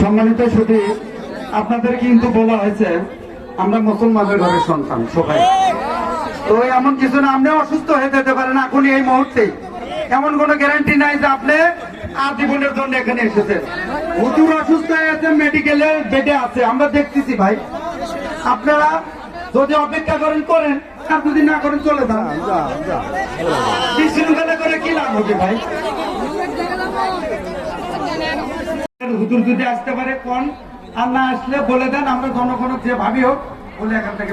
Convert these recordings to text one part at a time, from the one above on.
সম্মানিত শুধু আপনাদের কিন্তু বলা হয়েছে, আমরা মুসলমানের ঘরের সন্তান, সবাই। তো এমন কিছু না আপনি অসুস্থ হয়ে যেতে পারেন এখনই এই মুহূর্তে এমন কোনো গ্যারান্টি নাই যে আপনি আজীবনের জন্য এখানে এসেছেন। হুজুর অসুস্থ হয়ে আছে মেডিকেলে বেডে আছে। আমরা দেখতেছি ভাই। আপনারা যদি অপেক্ষা করেন করেন। আর যদি না করেন চলে যান। বিশৃঙ্খলা করে কি লাভ হবে ভাই? হুজুর যদি আসতে পারে কোন? আর না আসলে বলে দেন আমরা জনগণ যে ভাবি হোক বলে এখান থেকে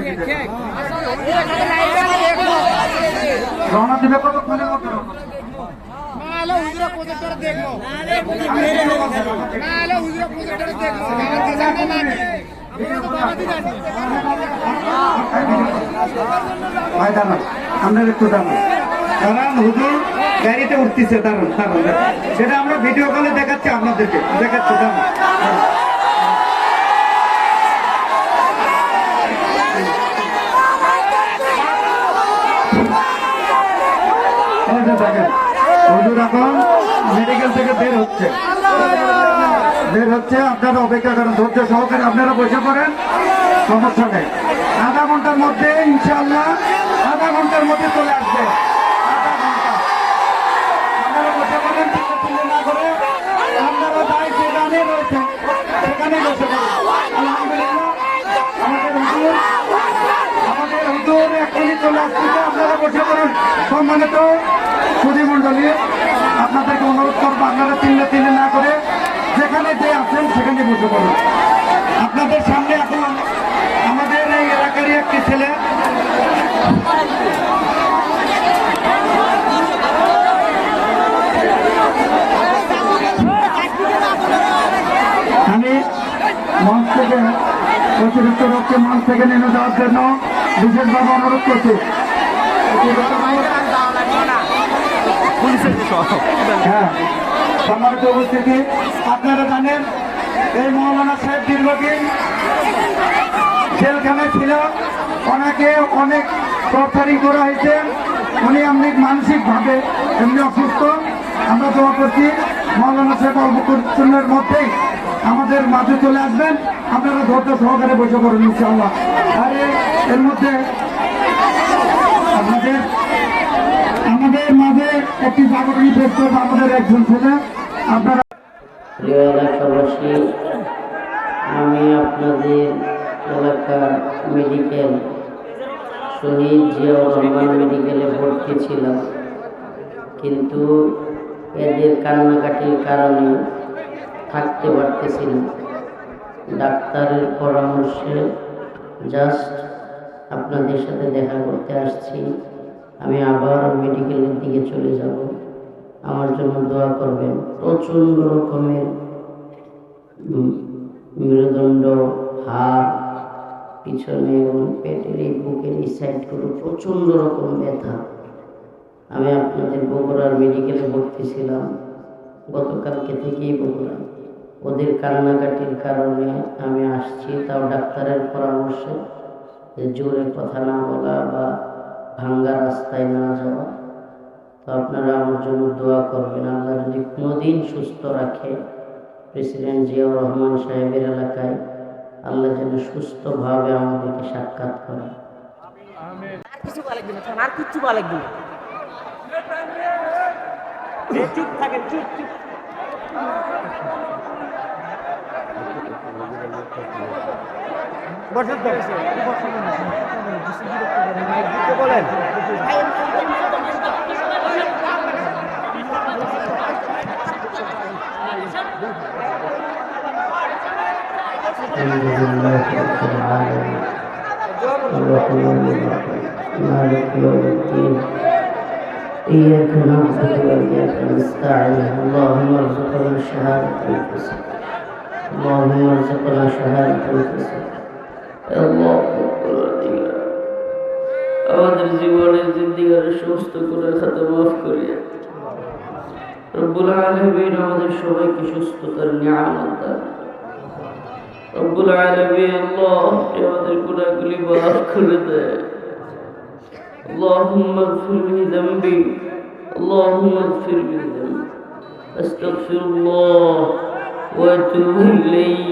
রওনা দিবে কতক্ষণের? নাহলে হুজুরা প্রজেক্টরে দেখব আমি কোনো কথা বলব না। নাহলে হুজুরা প্রজেক্টরে দেখব বাবাজি জানে না বাবাজি জানে। ভাই দাঁড়ান আপনার একটু দাঁড়ান। দাঁড়ান হুজুর গাড়িতে উঠতেছে দাঁড়ান দাঁড়ান। সেটা আমরা ভিডিও কলে দেখাচ্ছি আপনাদেরকে। দেখাচ্ছি দাঁড়ান। যে দেখেন, এখন মেডিকেল থেকে বের হচ্ছে। বের হচ্ছে, আপনারা অপেক্ষা করেন, ধৈর্য সহকারে আপনারা বসে পড়েন, সমস্যা আধা ঘণ্টার মধ্যে ইনশাল্লাহ আধা ঘণ্টার মধ্যে চলে আসবে। আধা আমাদের হুজুর এখনই চলে আসতেছে আপনারা বসে পড়ুন। সম্মানিত সুধী মন্ডলী আপনাদেরকে অনুরোধ করব আপনারা চিল্লা চিল্লি না করে যেখানে যে আছেন সেখানে বসে পড়ুন। আপনাদের সামনে এখন আমাদের এই এলাকারই একটি ছেলে। আমি মঞ্চ থেকে অতিরিক্ত রোগকে মঞ্চ থেকে নেমে যাওয়ার জন্য বিশেষভাবে অনুরোধ করছি। সম্মানিত উপস্থিতি, আপনারা জানেন এই মৌলানা সাহেব দীর্ঘদিন জেলখানায় ছিল। ওনাকে অনেক টর্চারিং করা হয়েছে। উনি এমনি মানসিকভাবে এমনি অসুস্থ। আমরা দোয়া করছি মৌলানা সাহেব অল্প মধ্যেই আমাদের মাঝে চলে আসবেন। আপনারা ধৈর্য সহকারে বসে পড়ুন, ইনশাআল্লাহ। আর, এর মধ্যে আমাদের মাঝে একটি জাগরণী আমাদের একজন ছেলে। আপনারা প্রিয় এলাকাবাসী, আমি আপনাদের এলাকার মেডিকেল শহীদ জিয়াউর রহমান মেডিকেলে ভর্তি ছিলাম। কিন্তু এদের কান্নাকাটির কারণে থাকতে পারতেছি না। ডাক্তারের পরামর্শে জাস্ট আপনাদের সাথে দেখা করতে আসছি। আমি আবার মেডিকেলের দিকে চলে যাব। আমার জন্য দোয়া করবেন। প্রচণ্ড রকমের মেরুদণ্ড, হাড়, পিছনে এবং পেটের এই বুকের এই সাইডগুলো প্রচণ্ড রকম ব্যথা। আমি আপনাদের বগুড়ার মেডিকেলে ভর্তি ছিলাম। গতকালকে থেকেই বগুড়া। ওদের কান্নাকাটির কারণে আমি আসছি, তাও ডাক্তারের পরামর্শে। জোরে কথা না বলা বা ভাঙ্গা রাস্তায় না যাওয়া, তো আপনারা আমার জন্য দোয়া করবেন। আল্লাহ যদি কোনোদিন সুস্থ রাখে, প্রেসিডেন্ট জিয়াউর রহমান সাহেবের এলাকায়, আল্লাহ যেন সুস্থভাবে আমাদেরকে সাক্ষাৎ করে চুপ চুপ চুপ। বসেন তো বলেন الحمد لله رب العالمين الرحمن الرحيم مالك يوم الدين إياك نعبد وإياك نستعين اللهم ارزقنا شهادة أنفسنا اللهم ارزقنا شهادة أنفسنا আল্লাহ আমাদের জীবনের জিন্দিগারে সমস্ত করে খাতে মাফ করিয়া রব্বুল আলমিন আমাদের সবাইকে সুস্থতার নিয়ামত দান রব্বুল আলমী আল্লাহ আপনি আমাদের গুণাগুলি মাফ করে দেয় اللهم اغفر لي ذنبي اللهم اغفر لي ذنبي استغفر الله واتوب اليه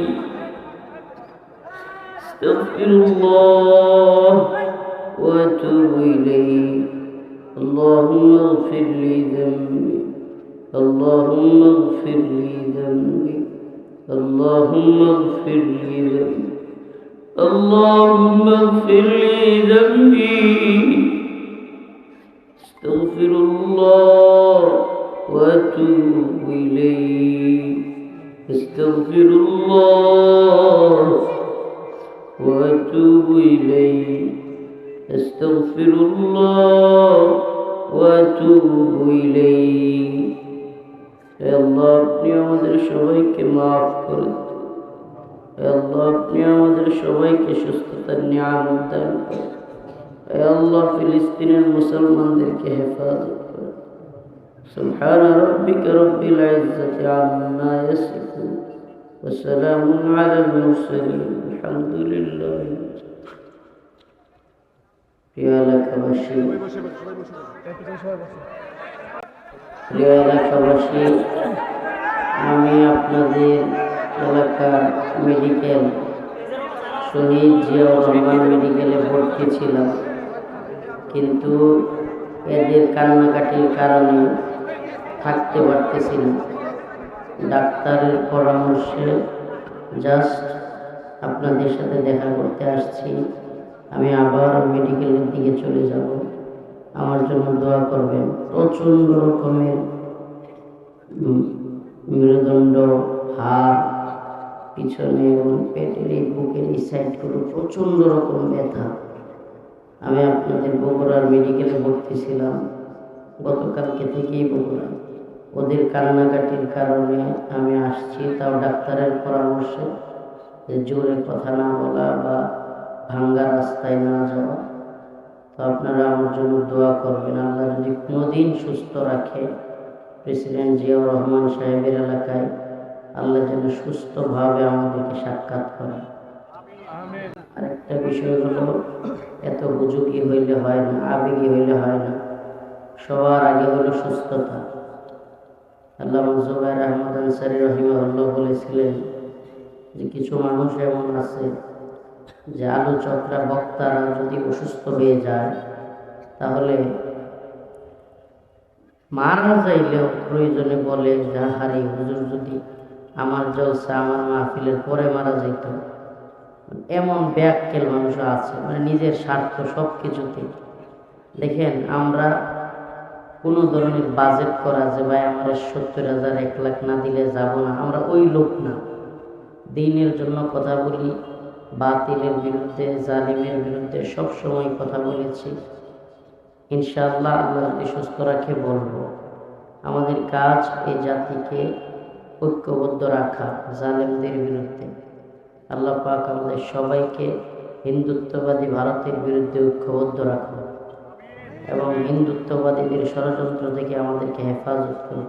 استغفر الله وأتوب إليه. اللهم اغفر لي ذنبي. اللهم اغفر لي ذنبي. اللهم اغفر لي ذنبي. اللهم اغفر لي ذنبي. استغفر الله وأتوب إليه. استغفر الله واتوب اليه استغفر الله واتوب اليه হে আল্লাহ আপনি আমাদের সবাইকে মাফ করে দিন। হে আল্লাহ আপনি আমাদের সবাইকে সুস্থতার নিয়ামত দান করেন হে আল্লাহ ফিলিস্তিনের মুসলমানদেরকে হেফাজত করেন سبحان ربك رب العزة عما يصفون وسلام على المرسلين আলহামদুলিল্লাহ। প্রিয় এলাকাবাসী আমি আপনাদের এলাকার মেডিকেল শহীদ জিয়া রহমান মেডিকেলে ভর্তি ছিলাম। কিন্তু এদের কান্নাকাটির কারণে থাকতে পারতেছি না। ডাক্তারের পরামর্শে জাস্ট আপনাদের সাথে দেখা করতে আসছি। আমি আবার মেডিকেলের দিকে চলে যাব। আমার জন্য দোয়া করবেন। প্রচণ্ড রকমের মেরুদণ্ড, হাড়, পিছনে এবং পেটের এই বুকের এই সাইডগুলো প্রচণ্ড রকম ব্যথা। আমি আপনাদের বগুড়ার মেডিকেলে ভর্তি ছিলাম। গতকালকে থেকেই বগুড়া। ওদের কান্নাকাটির কারণে আমি আসছি, তাও ডাক্তারের পরামর্শে। যে জোরে কথা না বলা বা ভাঙ্গা রাস্তায় না যাওয়া, তো আপনারা আমার জন্য দোয়া করবেন। আল্লাহ যদি কোনোদিন সুস্থ রাখে, প্রেসিডেন্ট জিয়াউর রহমান সাহেবের এলাকায়, আল্লাহ যেন সুস্থভাবে আমাদেরকে সাক্ষাৎ করে। আরেকটা বিষয় হলো, এত বুঝুকি হইলে হয় না, আবেগী হইলে হয় না। সবার আগে হলো সুস্থতা। আল্লাহ জুবাইর আহমদ আনসারি রহিমাল্লাহ বলেছিলেন যে কিছু মানুষ এমন আছে যে আলোচকরা, বক্তারা যদি অসুস্থ হয়ে যায়, তাহলে মারা যাইলেও প্রয়োজনে বলে যা হারি হুজুর যদি আমার জলসা আমার মাহফিলের পরে মারা যেত এমন ব্যাককেল মানুষ আছে মানে নিজের স্বার্থ সব কিছুতে দেখেন, আমরা কোনো ধরনের বাজেট করা যে, ভাই, আমার সত্তর হাজার, এক লাখ না দিলে যাব না। আমরা ওই লোক না। দিনের জন্য কথা বলি, বাতিলের বিরুদ্ধে, জালিমের বিরুদ্ধে সব সময় কথা বলেছি। ইনশাআল্লাহ আল্লাহ যদি সুস্থ রাখে বলব, আমাদের কাজ এই জাতিকে ঐক্যবদ্ধ রাখা জালেমদের বিরুদ্ধে। আল্লাহ পাক আমাদের সবাইকে হিন্দুত্ববাদী ভারতের বিরুদ্ধে ঐক্যবদ্ধ রাখুন এবং হিন্দুত্ববাদীদের ষড়যন্ত্র থেকে আমাদেরকে হেফাজত করুন।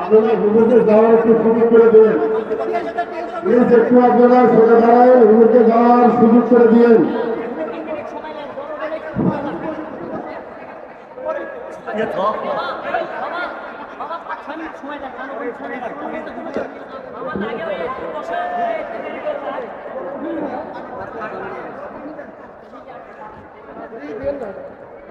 আপনারা হুজুরকে যাওয়ার একটু সুযোগ করে দিন। প্লিজ একটু আপনারা সরে করে দিন। উল্টো উল্টো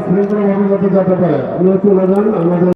মহিলারা শৃঙ্খলা ভাবে যাতে যেতে পারে। আপনারা চলে যান আমাদের